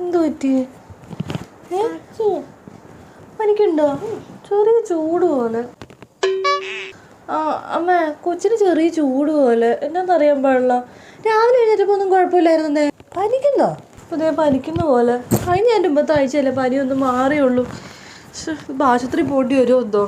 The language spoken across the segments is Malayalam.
എന്ത് പറ്റി? പനിക്കുണ്ടോ ചെറിയ ചൂട് പോലെ. ആ അമ്മ കൊച്ചിന് ചെറിയ ചൂട് പോലെ. എന്നാന്നറിയാൻ പാടില്ല. രാവിലെ കഴിഞ്ഞിട്ടപ്പോ ഒന്നും കുഴപ്പമില്ലായിരുന്നേ. പനിക്കുന്നോ പുതിയ പനിക്കുന്ന പോലെ. കഴിഞ്ഞ എന്റെ മുമ്പത്തെ ആഴ്ചയല്ലേ പനിയൊന്നും മാറിയുള്ളൂ. ശ്ശെ, ഇപ്പൊ ആശുപത്രി പോണ്ടി വരുമോ എന്തോ?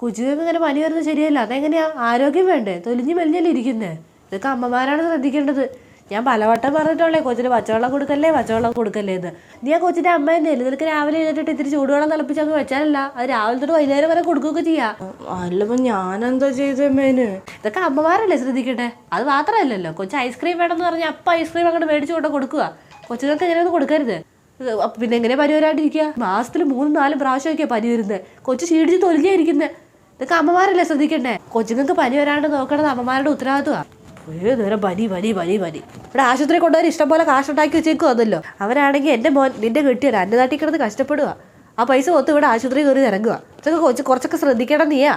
കുഞ്ഞുങ്ങൾക്ക് ഇങ്ങനെ പനി വരുന്നത് ശരിയല്ല. അതെങ്ങനെയാ? ആരോഗ്യം വേണ്ടേ? തൊലിഞ്ഞ് മെലിഞ്ഞല്ലേ ഇരിക്കുന്നേ? ഇതൊക്കെ അമ്മമാരാണ് ശ്രദ്ധിക്കേണ്ടത്. ഞാൻ പലവട്ടം പറഞ്ഞിട്ടുള്ളേ കൊച്ചിന് പച്ചവെള്ളം കൊടുക്കല്ലേ പച്ചവെള്ളം കൊടുക്കല്ലേ എന്ന്. നീ ആ കൊച്ചിന്റെ അമ്മ തന്നെയല്ലേ നിനക്ക് രാവിലെ എഴുന്നേറ്റിട്ട് ഇത്തിരി ചൂടുവെള്ളം തിളപ്പിച്ച് അങ്ങ് വെച്ചാലല്ല അത് രാവിലെ തൊട്ട് വൈകുന്നേരം വരെ കൊടുക്കുകയൊക്കെ ചെയ്യാം. അല്ലപ്പോ ഞാനെന്താ ചെയ്തേന് ഇതൊക്കെ അമ്മമാരല്ലേ ശ്രദ്ധിക്കട്ടെ? അത് മാത്രമല്ലല്ലോ. കൊച്ചു ഐസ്ക്രീം വേണമെന്ന് പറഞ്ഞാൽ അപ്പം ഐസ്ക്രീം അങ്ങോട്ട് മേടിച്ചു കൊണ്ട് കൊടുക്കുക കൊച്ചുങ്ങൾക്ക് എങ്ങനെയൊന്നും കൊടുക്കരുത്. പിന്നെ എങ്ങനെ പനി വരാണ്ടിരിക്കുക മാസത്തിൽ മൂന്നും നാലും പ്രാവശ്യമൊക്കെയാ പനി വരുന്നത് കൊച്ചു ക്ഷീണിച്ച് തൊലിഞ്ഞേ ഇരിക്കുന്നത് ഇതൊക്കെ അമ്മമാരല്ലേ ശ്രദ്ധിക്കണ്ടേ? കൊച്ചുങ്ങൾക്ക് പനി വരാണ്ട് നോക്കണത് അമ്മമാരുടെ ഉത്തരവാദിത്വമാണ് ഏ നേരം പനി പനി പനി പനി ഇവിടെ ആശുപത്രി പോലെ കാശുണ്ടാക്കി വെച്ചേക്കും അതല്ലോ. അവരാണെങ്കിൽ എന്റെ മോൻ നിന്റെ കെട്ടിയാണ് എന്റെ നാട്ടിൽ കിടന്ന് കഷ്ടപ്പെടുക. ആ പൈസ ഒത്ത് ഇവിടെ ആശുപത്രി കയറി ഇറങ്ങുക. ഇതൊക്കെ കൊച്ചു കുറച്ചൊക്കെ ശ്രദ്ധിക്കണം നീയാ.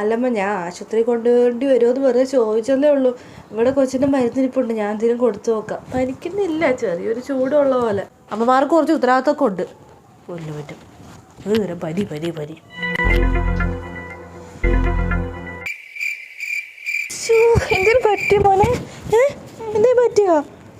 അല്ലമ്മ ഞാൻ ആശുപത്രി കൊണ്ടുപോകേണ്ടി വരുമെന്ന് വെറുതെ ചോദിച്ചതേ ഉള്ളൂ. ഇവിടെ കൊച്ചിന്റെ മരുന്നിരിപ്പുണ്ട് ഞാൻ എന്തെങ്കിലും കൊടുത്തു നോക്കാം. പനിക്കുന്നില്ല ചെറിയൊരു ചൂടുള്ള പോലെ. അമ്മമാർക്ക് കുറച്ച് ഉത്തരവാദിത്തമൊക്കെ ഉണ്ട്. കൊല്ലു പറ്റും പനി പനി പനി എന്തിനു പറ്റിയ മോനെ? ഏ? എന്തേ പറ്റിയോ?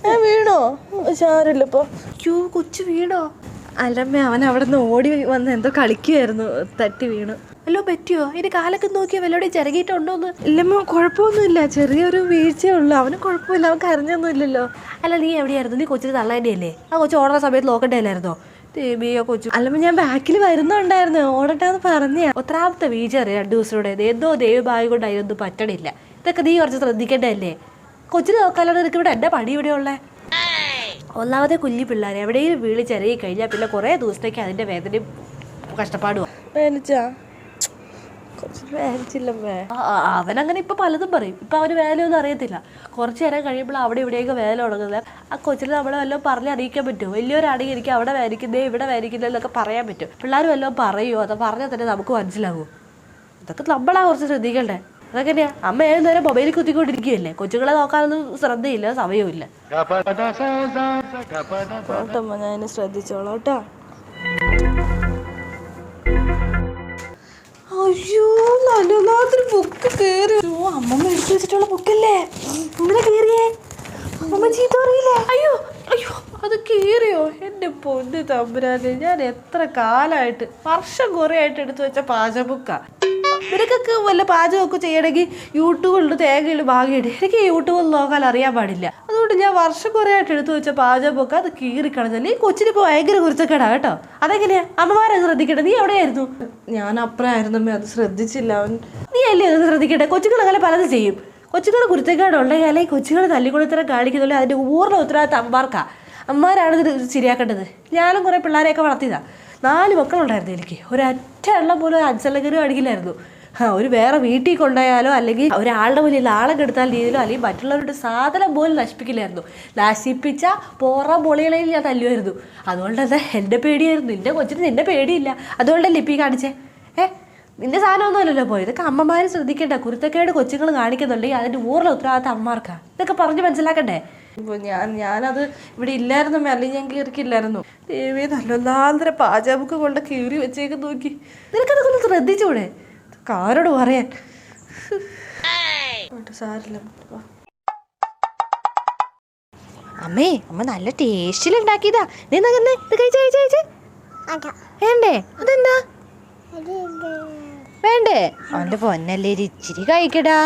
ഏ വീണോ? സാരില്ല ഇപ്പൊ. യോ കൊച്ചു വീണോ? അല്ലമ്മ അവൻ അവിടെ നിന്ന് ഓടി വന്ന് എന്തോ കളിക്കുമായിരുന്നു തട്ടി വീണു. അല്ലോ പറ്റിയോ? ഇനി കാലൊക്കെ നോക്കിയാൽ വല്ലോടെ ചിറകിയിട്ടുണ്ടോന്ന് ഇല്ലമ്മ കുഴപ്പമൊന്നുമില്ല. ചെറിയൊരു വീഴ്ചയേ ഉള്ളൂ അവന് കുഴപ്പമില്ല അവൻ കരഞ്ഞൊന്നുമില്ലല്ലോ. അല്ല നീ എവിടെയായിരുന്നു? നീ കൊച്ചിന് തള്ളേണ്ടിയല്ലേ? ആ കൊച്ചു ഓടുന്ന സമയത്ത് നോക്കണ്ടേലായിരുന്നോ തേബിയോ കൊച്ചു. അല്ലമ്മ ഞാൻ ബാക്കിൽ വരുന്നുണ്ടായിരുന്നു. ഓടട്ടാന്ന് പറഞ്ഞ. ഒത്രാമത്തെ വീഴ്ച അറിയാം രണ്ടു ദിവസത്തോടെ എന്തോ ദൈവഭാഗ്യം കൊണ്ട് അതിനൊന്നും പറ്റണില്ല. ഇതൊക്കെ നീ കുറച്ച് ശ്രദ്ധിക്കേണ്ടതല്ലേ? കൊച്ചിന് നോക്കാനാണ് നിനക്ക് ഇവിടെ എന്റെ പണി ഇവിടെ ഉള്ളേ? ഒന്നാമത്തെ കുഞ്ഞു പിള്ളേരെ എവിടെയും വീളി ചെറിയ കഴിഞ്ഞാൽ പിന്നെ കുറേ ദിവസത്തേക്ക് അതിന്റെ വേദനയും കഷ്ടപ്പാടും. അവനങ്ങനെ ഇപ്പൊ പലതും പറയും. ഇപ്പൊ അവന് വേലയൊന്നും അറിയത്തില്ല. കുറച്ച് നേരം കഴിയുമ്പോൾ അവിടെ ഇവിടെയൊക്കെ വേല തുടങ്ങുന്നത് ആ കൊച്ചിന് നമ്മളെ വല്ലതും പറഞ്ഞ് അറിയിക്കാൻ പറ്റുമോ? വലിയൊരാണെങ്കിൽ എനിക്ക് അവിടെ വേദിക്കുന്നേ ഇവിടെ വേദിക്കുന്നേ എന്നൊക്കെ പറയാൻ പറ്റും പിള്ളേർ വല്ലതും പറയുമോ അത് പറഞ്ഞാൽ തന്നെ നമുക്ക് മനസ്സിലാവുമോ ഇതൊക്കെ നമ്മളാ കുറച്ച് ശ്രദ്ധിക്കണ്ടേ. അതൊക്കെയാ അമ്മ ഏത് നേരം മൊബൈലിൽ കുത്തിക്കൊണ്ടിരിക്കുകയല്ലേ? കൊച്ചുങ്ങളെ നോക്കാനൊന്നും ശ്രദ്ധയില്ല സമയവുമില്ല. കേട്ടമ്മ ഞാൻ ശ്രദ്ധിച്ചോളാം കേട്ടോ. അയ്യോ നല്ലൊരു ബുക്ക് കേറി. ഓ അമ്മമ്മ എടുത്തു വെച്ചിട്ടുള്ള ബുക്കല്ലേ? ഇങ്ങനെ കേറിയേ. അമ്മ ചീത്ത അറിയില്ലേ അയ്യോ അയ്യോ അത് കേറിയോ? എന്റെ പൊന്ന് തമ്പുരാനെ ഞാൻ എത്ര കാലായിട്ട് വർഷം കുറെ ആയിട്ട് എടുത്തു വെച്ച പാചക ബുക്കാ. നിനക്കൊക്കെ വല്ല പാചകമൊക്കെ ചെയ്യണമെങ്കിൽ യൂട്യൂബിൽ തേങ്ങയിൽ വാങ്ങിയിട്ട്. എനിക്ക് യൂട്യൂബിൽ നോക്കാൻ അറിയാൻ പാടില്ല. അതുകൊണ്ട് ഞാൻ വർഷം കുറേ ആയിട്ട് എടുത്തു വെച്ച പാചകമൊക്കെ അത് കീറിക്കളഞ്ഞല്ലേ ഈ കൊച്ചിന് ഇപ്പോൾ ഭയങ്കര കുരുത്തക്കേടാ കേട്ടോ. അതെങ്ങനെയാ? അമ്മമാരെ ശ്രദ്ധിക്കട്ടെ. നീ എവിടെയായിരുന്നു? ഞാൻ അപ്പുറമായിരുന്നു അത് ശ്രദ്ധിച്ചില്ല അവൻ. നീ അല്ലേ അത് ശ്രദ്ധിക്കട്ടെ? കൊച്ചുങ്ങൾ അങ്ങനെ പലതും ചെയ്യും. കുരുത്തക്കേട് ഉണ്ടെങ്കിൽ അല്ലെങ്കിൽ കൊച്ചുങ്ങൾ തല്ലിക്കൊടുത്തരം കാണിക്കുന്നില്ല അതിന്റെ പൂർണ ഉത്തരവാദിത്തം അമ്മമാർക്കാ. അമ്മമാരാണ് ഇത് ശരിയാക്കേണ്ടത്. ഞാനും കുറേ പിള്ളേരെയൊക്കെ വളർത്തിയതാണ് നാല് മക്കളുണ്ടായിരുന്നു എനിക്ക്. ഒരൊറ്റ എണ്ണം പോലും ഒരു അടിക്കില്ലായിരുന്നു ഒരു വേറെ വീട്ടിൽ കൊണ്ടുപോയാലോ അല്ലെങ്കിൽ ഒരാളുടെ മുന്നിൽ ആളെ കെടുത്താൽ രീതിയിലോ അല്ലെങ്കിൽ മറ്റുള്ളവരുടെ സാധനം പോലും നശിപ്പിക്കില്ലായിരുന്നു. നശിപ്പിച്ച പോറ പൊളികളെയും ഞാൻ തല്ലുമായിരുന്നു. അതുകൊണ്ട് എന്റെ പേടിയായിരുന്നു? നിന്റെ കൊച്ചിന് നിന്റെ പേടിയില്ല. അതുകൊണ്ടല്ലേ ഇപ്പം ഈ കാണിച്ചേ? ഏ നിന്റെ സാധനമൊന്നുമല്ലല്ലോ പോയത്? ഇതൊക്കെ അമ്മമാർ ശ്രദ്ധിക്കേണ്ട. കുരുത്തക്കേട് കൊച്ചുങ്ങൾ കാണിക്കുന്നുണ്ടെങ്കിൽ അതിന്റെ ഊറിലെ ഉത്തരവാദിത്തം അമ്മമാർക്കാ ഇതൊക്കെ പറഞ്ഞ് മനസ്സിലാക്കണ്ടേ? ഇപ്പോൾ ഞാൻ ഞാനത് ഇവിടെ ഇല്ലായിരുന്നു അല്ലെങ്കിൽ ഞാൻ കീറിക്കില്ലായിരുന്നു. ദേവിയെ നല്ലൊന്നാന്തര പാചകമൊക്കെ കൊണ്ട് കീറി വെച്ചേക്ക് നോക്കി. നിനക്കതൊക്കെ ഒന്ന് ശ്രദ്ധിച്ചൂടെ? ആരോട് പറയാൻ? സാരില്ല അമ്മേ അമ്മ നല്ല ടേസ്റ്റിൽ ഉണ്ടാക്കിയതാ നീ എന്നാ ഇത് കഴിച്ച് കഴിച്ച് കഴിച്ച്. വേണ്ടേ? അതെന്താ? വേണ്ടേ? അവന്റെ പൊന്നല്ലേ ഇച്ചിരി കഴിക്കടാ.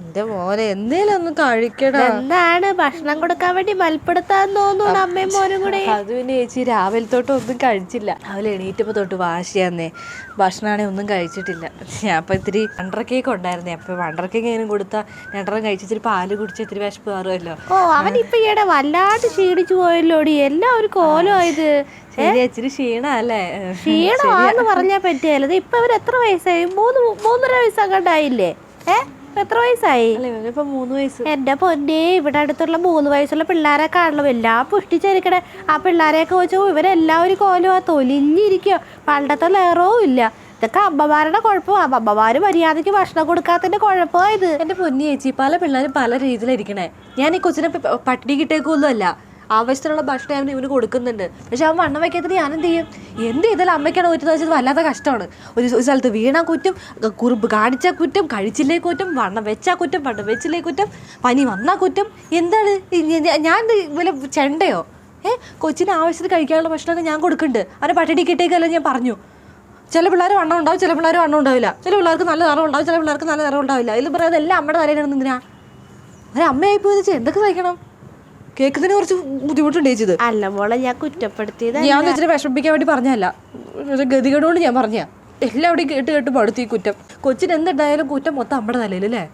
എന്റെ മോനെ എന്തേലും ഒന്ന് കഴിക്കണം എന്താണ്? ഭക്ഷണം കൊടുക്കാൻ വേണ്ടി മൽപ്പെടുത്താൻ തോന്നുന്നു അമ്മയും മോനും കൂടെ. അത് പിന്നെ ചേച്ചി രാവിലെ തൊട്ട് ഒന്നും കഴിച്ചില്ല. രാവിലെ എണീറ്റപ്പോ തൊട്ട് വാശിയാന്നേ. ഭക്ഷണമാണെ ഒന്നും കഴിച്ചിട്ടില്ല. ഞാൻ അപ്പൊ ഇത്തിരി വണ്ടർ കേക്ക് ഉണ്ടായിരുന്നേ. അപ്പൊ വണ്ടർ കേക്ക് എങ്ങനെ കൊടുത്താൽ രണ്ടെണ്ണം കഴിച്ചിട്ട് ഇത്തിരി പാൽ കുടിച്ച് ഇത്തിരി വിശപ്പ് മാറുമല്ലോ. ഓ അവൻ ഇപ്പൊ ഈയിടെ വല്ലാണ്ട് ക്ഷീണിച്ചു പോയല്ലോടി. എല്ലാം ഒരു കോലമായത് ഇച്ചിരി ക്ഷീണല്ലേ ക്ഷീണമാന്ന് പറഞ്ഞാ പറ്റിയല്ലേ ഇപ്പൊ അവർ എത്ര വയസ്സായി? മൂന്ന് മൂന്നര വയസ്സങ്ങണ്ടായില്ലേ? ഏ? ഇപ്പൊ എത്ര വയസ്സായി? മൂന്ന് വയസ്സ്. എന്റെ പൊന്നെ ഇവിടെ അടുത്തുള്ള മൂന്ന് വയസ്സുള്ള പിള്ളേരെ കാണണം. എല്ലാം പുഷ്ടിച്ചിരിക്കണേ. ആ പിള്ളേരെയൊക്കെ വെച്ചു ഇവരെല്ലാവരും കോലുവാ തൊലിഞ്ഞിരിക്കോ പണ്ടത്തെ ലേറവും ഇല്ല. ഇതൊക്കെ അമ്മമാരുടെ കുഴപ്പമാണ് അമ്മമാര് മര്യാദയ്ക്ക് ഭക്ഷണം കൊടുക്കാത്തതിന്റെ കുഴപ്പമായത് എന്റെ പൊന്നി ചേച്ചി പല പിള്ളേരും പല രീതിയിലിരിക്കണേ ഞാൻ ഈ കൊച്ചിനെ പട്ടിണി കിട്ടേക്കൊന്നും അല്ല ആവശ്യത്തിനുള്ള ഭക്ഷണം ഞാൻ ഇവന് കൊടുക്കുന്നുണ്ട്. പക്ഷെ അവൻ വണ്ണം വയ്ക്കാത്തത് ഞാൻ എന്ത് ചെയ്യും എന്ത് ചെയ്താലും അമ്മയ്ക്കാണ് കുറ്റം വെച്ചത് വല്ലാത്ത കഷ്ടമാണ്. ഒരു സ്ഥലത്ത് വീണാ കുറ്റം കുറിപ്പ് കാണിച്ചാൽ കുറ്റം കഴിച്ചില്ലേ കുറ്റം വണ്ണം വെച്ചാൽ കുറ്റം വണ്ണം വെച്ചില്ലേ കുറ്റം പനി വന്നാൽ കുറ്റം എന്താണ്? ഞാൻ വല്ല ചെണ്ടയോ? ഏഹ് കൊച്ചിന് ആവശ്യത്തിന് കഴിക്കാനുള്ള ഭക്ഷണമൊക്കെ ഞാൻ കൊടുക്കുന്നുണ്ട്. അവനെ പട്ടിണി കിട്ടേക്കല്ല ഞാൻ പറഞ്ഞു. ചില പിള്ളേർ വണ്ണം ഉണ്ടാവും ചില പിള്ളേർ വണ്ണം ഉണ്ടാവില്ല. ചില പിള്ളേർക്ക് നല്ല നിറം ഉണ്ടാവും ചില പിള്ളേർക്ക് നല്ല നിറം ഉണ്ടാവില്ല. ഇതിൽ പറയാതെല്ലാം അമ്മയുടെ തലയിലാണ് എന്തിനാ ഒരമ്മയായി പോയി എന്തൊക്കെ സഹിക്കണം? കേൾക്കുന്നതിന് കുറച്ച് ബുദ്ധിമുട്ടുണ്ട് ചേച്ചി ഇത്. അല്ല മോളെ ഞാൻ കുറ്റപ്പെടുത്തിയത് ഞാൻ വെച്ചിട്ട് വിഷമിപ്പിക്കാൻ വേണ്ടി പറഞ്ഞല്ല ഗതികേടുകൊണ്ട് ഞാൻ പറഞ്ഞ എല്ലാവിടെയും കേട്ട് കേട്ട് പടുത്തി കുറ്റം. കൊച്ചിന് എന്തുണ്ടായാലും കുറ്റം മൊത്തം അമ്മയുടെ തലയിൽ അല്ലേ